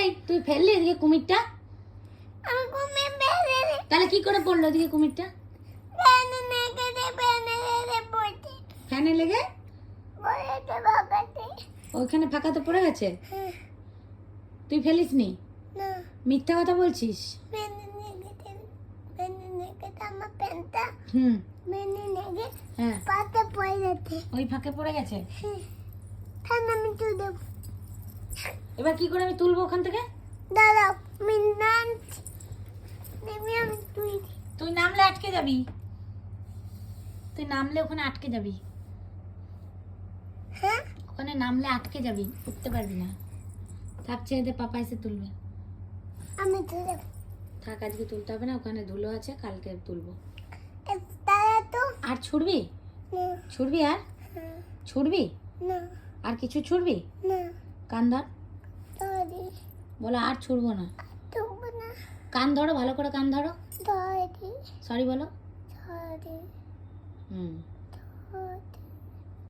এই তুই ফেললি এদিকে কুমিরটা? তাহলে কি করে পড়ল এদিকে কুমিরটা? ফ্যানে লেগে? ওইখানে ফাঁকাতে পড়ে গেছে? হ্যাঁ, তুই ফেলিস নি মিথ্যা কথা বলছিস? হুম। হ্যাঁ। ওই ফাঁকে পড়ে গেছে? ফ্যান আমি তুলে দেবো এবার কি করে আমি তুলবো ওখান থেকে? দাঁড়াও দেবী আমি তুই তুই নামলে আটকে যাবি। তুই নামলে ওখানে আটকে যাবি। হ্যাঁ? ওখানে নামলে আটকে যাবি উঠতে পারবি না। থাক ছেড়ে দে পাপা এসে তুলবে। আমি তুলে থাক আজকে তুলতে হবে না ওখানে ধুলো আছে কালকে তুলবো। আর ছুড়বি? ছুড়বি আর? হ্যাঁ, ছুড়বি? না। আর কিছু ছুড়বি? না। কান ধর। বলো আর ছুড়বো না। কান ধরো ভালো করে কান ধরো। সরি সরি বলো। হুম।